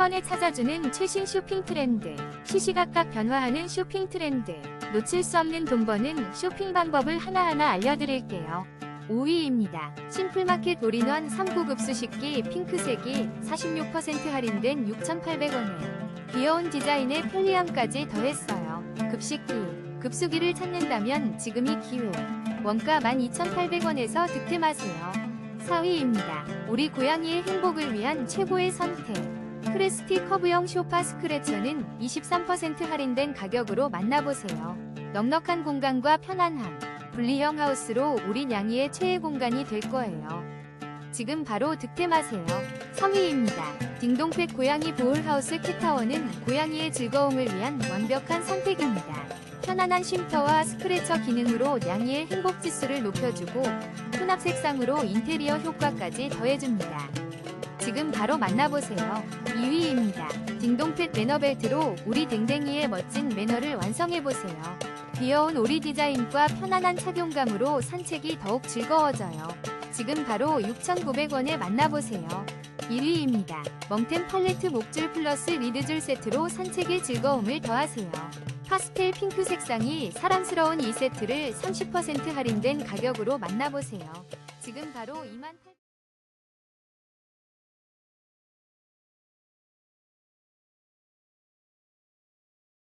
번에 찾아주는 최신 쇼핑 트렌드, 시시각각 변화하는 쇼핑 트렌드, 놓칠 수 없는 돈 버는 쇼핑 방법을 하나하나 알려드릴게요. 5위입니다. 심플마켓 올인원 3구 급수 식기 핑크색이 46% 할인된 6,800원에 귀여운 디자인에 편리함까지 더했어요. 급식기, 급수기를 찾는다면 지금이 기회. 원가 12,800원에서 득템하세요. 4위입니다. 우리 고양이의 행복을 위한 최고의 선택. 크레스티 커브형 쇼파 스크래처는 23% 할인된 가격으로 만나보세요. 넉넉한 공간과 편안함. 분리형 하우스로 우리 냥이의 최애 공간이 될 거예요. 지금 바로 득템하세요. 3위입니다. 딩동팩 고양이 보울하우스 캣타워는 고양이의 즐거움을 위한 완벽한 선택입니다. 편안한 쉼터와 스크래처 기능으로 냥이의 행복 지수를 높여주고 혼합 색상으로 인테리어 효과까지 더해줍니다. 지금 바로 만나보세요. 2위입니다. 딩동펫 매너벨트로 우리 댕댕이의 멋진 매너를 완성해보세요. 귀여운 오리 디자인과 편안한 착용감으로 산책이 더욱 즐거워져요. 지금 바로 6,900원에 만나보세요. 1위입니다. 멍템 팔레트 목줄 플러스 리드줄 세트로 산책의 즐거움을 더하세요. 파스텔 핑크 색상이 사랑스러운 이 세트를 30% 할인된 가격으로 만나보세요. 지금 바로 2만 8